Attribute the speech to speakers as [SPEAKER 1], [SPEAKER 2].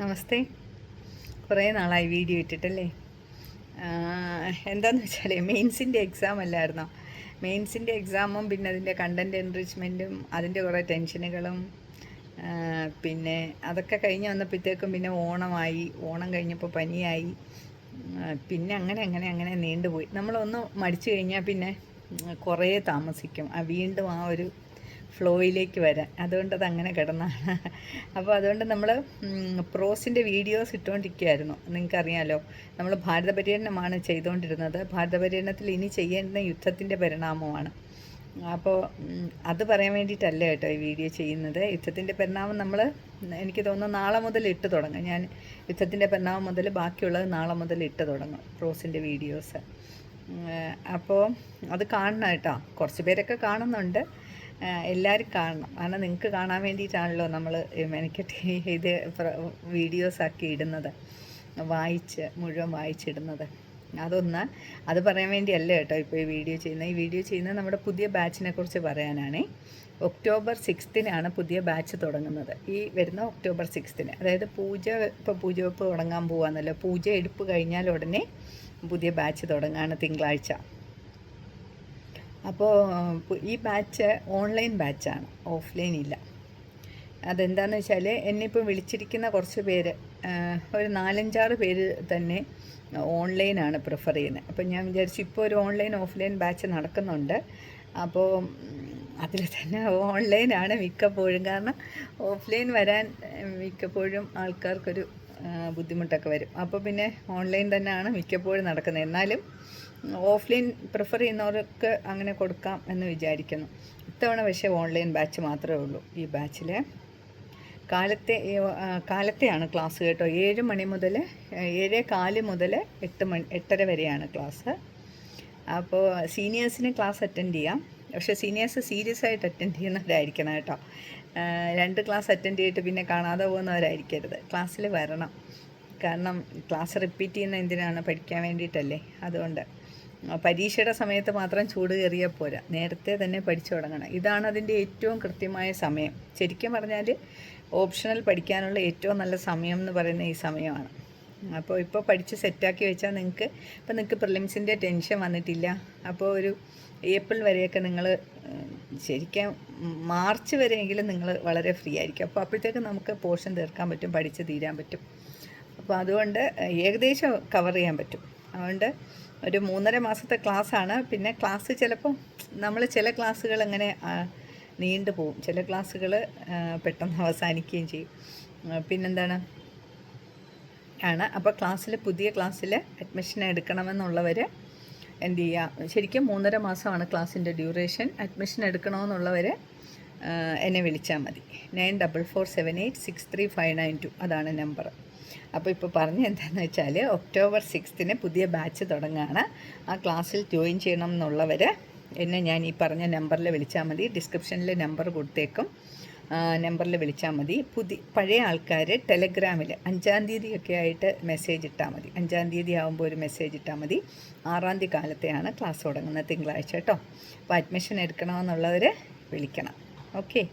[SPEAKER 1] നമസ്തേ. കുറേ നാളായി വീഡിയോ ഇട്ടിട്ടല്ലേ? എന്താന്ന് വെച്ചാൽ മെയിൻസിന്റെ എക്സാം അല്ലായിരുന്നോ? മെയിൻസിന്റെ എക്സാമും പിന്നെ അതിന്റെ കണ്ടന്റ് എൻറിച്ച്മെന്റും അതിന്റെ കുറേ ടെൻഷനുകളും പിന്നെ അതൊക്കെ കഴിഞ്ഞ് വന്നപ്പോഴത്തേക്കും പിന്നെ ഓണമായി. ഓണം കഴിഞ്ഞപ്പോൾ പനിയായി. പിന്നെ അങ്ങനെ അങ്ങനെ അങ്ങനെ നീണ്ടുപോയി. നമ്മളൊന്ന് മടിച്ചു കഴിഞ്ഞാൽ പിന്നെ കുറേ താമസിക്കും. ആ വീണ്ടും ആ ഒരു ഫ്ലോയിലേക്ക് വരാൻ. അതുകൊണ്ട് അത് അങ്ങനെ കിടന്നാണ്. അപ്പോൾ അതുകൊണ്ട് നമ്മൾ പ്രോസിന്റെ വീഡിയോസ് ഇട്ടുകൊണ്ടിരിക്കുകയായിരുന്നു നിങ്ങൾക്കറിയാലോ നമ്മൾ ഭാരത പര്യടനമാണ് ചെയ്തുകൊണ്ടിരുന്നത് ഭാരത പര്യടനത്തിൽ ഇനി ചെയ്യേണ്ട യുദ്ധത്തിന്റെ പരിണാമമാണ്. അപ്പോൾ അത് പറയാൻ വേണ്ടിയിട്ടല്ല കേട്ടോ ഈ വീഡിയോ ചെയ്യുന്നത്. യുദ്ധത്തിന്റെ പരിണാമം നമ്മൾ എനിക്ക് തോന്നുന്നു നാളെ മുതൽ ഇട്ട് തുടങ്ങും. ഞാൻ യുദ്ധത്തിന്റെ പരിണാമം മുതൽ ബാക്കിയുള്ളത് നാളെ മുതൽ ഇട്ട് തുടങ്ങും പ്രോസിന്റെ വീഡിയോസ് അപ്പോൾ അത് കാണണം കേട്ടോ. കുറച്ച് പേരൊക്കെ കാണുന്നുണ്ട്. എല്ലാവരും കാണണം. കാരണം നിങ്ങൾക്ക് കാണാൻ വേണ്ടിയിട്ടാണല്ലോ നമ്മൾ മെനക്കെട്ട് ഇത് വീഡിയോസ് ആക്കി ഇടുന്നത്. വായിച്ച് മുഴുവൻ വായിച്ചിടുന്നത്. അതൊന്ന് അത് പറയാൻ വേണ്ടിയല്ല കേട്ടോ ഇപ്പോൾ ഈ വീഡിയോ ചെയ്യുന്നത്. ഈ വീഡിയോ ചെയ്യുന്നത് നമ്മുടെ പുതിയ ബാച്ചിനെ കുറിച്ച് പറയാനാണേ. ഒക്ടോബർ സിക്സ്തിനാണ് പുതിയ ബാച്ച് തുടങ്ങുന്നത്. ഈ വരുന്ന ഒക്ടോബർ സിക്സ്തിന് അതായത് പൂജ ഇപ്പോൾ പൂജ വെപ്പ് തുടങ്ങാൻ പോവാന്നല്ലോ. പൂജ എടുപ്പ് കഴിഞ്ഞാൽ ഉടനെ പുതിയ ബാച്ച് തുടങ്ങുകയാണ് തിങ്കളാഴ്ച. അപ്പോൾ ഈ ബാച്ച് ഓൺലൈൻ ബാച്ചാണ്. ഓഫ്ലൈൻ ഇല്ല. അതെന്താണെന്ന് വെച്ചാൽ എന്നെ ഇപ്പോൾ വിളിച്ചിരിക്കുന്ന കുറച്ച് പേര് ഒരു നാലഞ്ചാറ് പേര് തന്നെ ഓൺലൈനാണ് പ്രിഫർ ചെയ്യുന്നത്. അപ്പോൾ ഞാൻ വിചാരിച്ചു ഇപ്പോൾ ഒരു ഓൺലൈൻ ഓഫ്ലൈൻ ബാച്ച് നടക്കുന്നുണ്ട്. അപ്പോൾ അതിൽ തന്നെ ഓൺലൈനാണ് മിക്കപ്പോഴും. കാരണം ഓഫ്ലൈൻ വരാൻ മിക്കപ്പോഴും ആൾക്കാർക്കൊരു ബുദ്ധിമുട്ടൊക്കെ വരും. അപ്പോൾ പിന്നെ ഓൺലൈൻ തന്നെയാണ് മിക്കപ്പോഴും നടക്കുന്നത്. എന്നാലും ഓഫ്ലൈൻ പ്രിഫർ ചെയ്യുന്നവർക്ക് അങ്ങനെ കൊടുക്കാം എന്ന് വിചാരിക്കുന്നു. ഇത്തവണ പക്ഷേ ഓൺലൈൻ ബാച്ച് മാത്രമേ ഉള്ളൂ. ഈ ബാച്ചിൽ കാലത്തെ കാലത്തെയാണ് ക്ലാസ് കേട്ടോ. ഏഴ് മണി മുതൽ ഏഴ് കാൽ മുതൽ എട്ട് മണി എട്ടര വരെയാണ് ക്ലാസ്. അപ്പോൾ സീനിയേഴ്സിന് ക്ലാസ് അറ്റൻഡ് ചെയ്യാം. പക്ഷേ സീനിയേഴ്സ് സീരിയസ് ആയിട്ട് അറ്റൻഡ് ചെയ്യുന്നവരായിരിക്കണം കേട്ടോ. രണ്ട് ക്ലാസ് അറ്റൻഡ് ചെയ്തിട്ട് പിന്നെ കാണാതെ പോകുന്നവരായിരിക്കരുത്. ക്ലാസ്സിൽ വരണം. കാരണം ക്ലാസ് റിപ്പീറ്റ് ചെയ്യുന്ന എന്തിനാണ് പഠിക്കാൻ വേണ്ടിയിട്ടല്ലേ? അതുകൊണ്ട് പരീക്ഷയുടെ സമയത്ത് മാത്രം ചൂട് കയറിയാൽ പോരാ. നേരത്തെ തന്നെ പഠിച്ചു തുടങ്ങണം. ഇതാണ് അതിന്റെ ഏറ്റവും കൃത്യമായ സമയം. ശരിക്കും പറഞ്ഞാൽ ഓപ്ഷണൽ പഠിക്കാനുള്ള ഏറ്റവും നല്ല സമയം എന്ന് പറയുന്ന ഈ സമയമാണ്. അപ്പോൾ ഇപ്പോൾ പഠിച്ച് സെറ്റാക്കി വെച്ചാൽ നിങ്ങൾക്ക് ഇപ്പോൾ നിങ്ങൾക്ക് പ്രിലിംസിന്റെ ടെൻഷൻ വന്നിട്ടില്ല. അപ്പോൾ ഒരു ഏപ്രിൽ വരെയൊക്കെ നിങ്ങൾ ശരിക്കും മാർച്ച് വരെയെങ്കിലും നിങ്ങൾ വളരെ ഫ്രീ ആയിരിക്കും. അപ്പോൾ അപ്പോഴത്തേക്ക് നമുക്ക് പോർഷൻ തീർക്കാൻ പറ്റും പഠിച്ച് തീരാൻ പറ്റും. അപ്പോൾ അതുകൊണ്ട് ഏകദേശം കവർ ചെയ്യാൻ പറ്റും. അതുകൊണ്ട് ഒരു മൂന്നര മാസത്തെ ക്ലാസ്സാണ്. പിന്നെ ക്ലാസ് ചിലപ്പം നമ്മൾ ചില ക്ലാസ്സുകൾ അങ്ങനെ നീണ്ടു പോവും ചില ക്ലാസ്സുകൾ പെട്ടെന്ന് അവസാനിക്കുകയും ചെയ്യും. പിന്നെന്താണ്? ആണ്. അപ്പോൾ ക്ലാസ്സിൽ പുതിയ ക്ലാസ്സിൽ അഡ്മിഷൻ എടുക്കണമെന്നുള്ളവർ എന്ത് ചെയ്യുക? ശരിക്കും മൂന്നര മാസമാണ് ക്ലാസ്സിന്റെ ഡ്യൂറേഷൻ. അഡ്മിഷൻ എടുക്കണമെന്നുള്ളവർ എന്നെ വിളിച്ചാൽ മതി. Nine double four seven eight six three five nine two അതാണ് നമ്പർ. അപ്പോൾ ഇപ്പോൾ പറഞ്ഞ എന്താണെന്ന് വെച്ചാൽ ഒക്ടോബർ സിക്സ്തിന് പുതിയ ബാച്ച് തുടങ്ങുകയാണ് ആ ക്ലാസ്സിൽ ജോയിൻ ചെയ്യണം എന്നുള്ളവർ എന്നെ ഞാൻ ഈ പറഞ്ഞ നമ്പറിൽ വിളിച്ചാൽ മതി. ഡിസ്ക്രിപ്ഷനിൽ നമ്പർ കൊടുത്തേക്കും. നമ്പറിൽ വിളിച്ചാൽ മതി. പുതിയ പഴയ ആൾക്കാർ ടെലഗ്രാമിൽ അഞ്ചാം തീയതിയൊക്കെ ആയിട്ട് മെസ്സേജ് ഇട്ടാൽ മതി. അഞ്ചാം തീയതി ആകുമ്പോൾ ഒരു മെസ്സേജ് ഇട്ടാൽ മതി. ആറാം തീയതി കാലത്തെയാണ് ക്ലാസ് തുടങ്ങുന്നത് തിങ്കളാഴ്ച കേട്ടോ. അപ്പോൾ അഡ്മിഷൻ എടുക്കണമെന്നുള്ളവർ വിളിക്കണം. okay.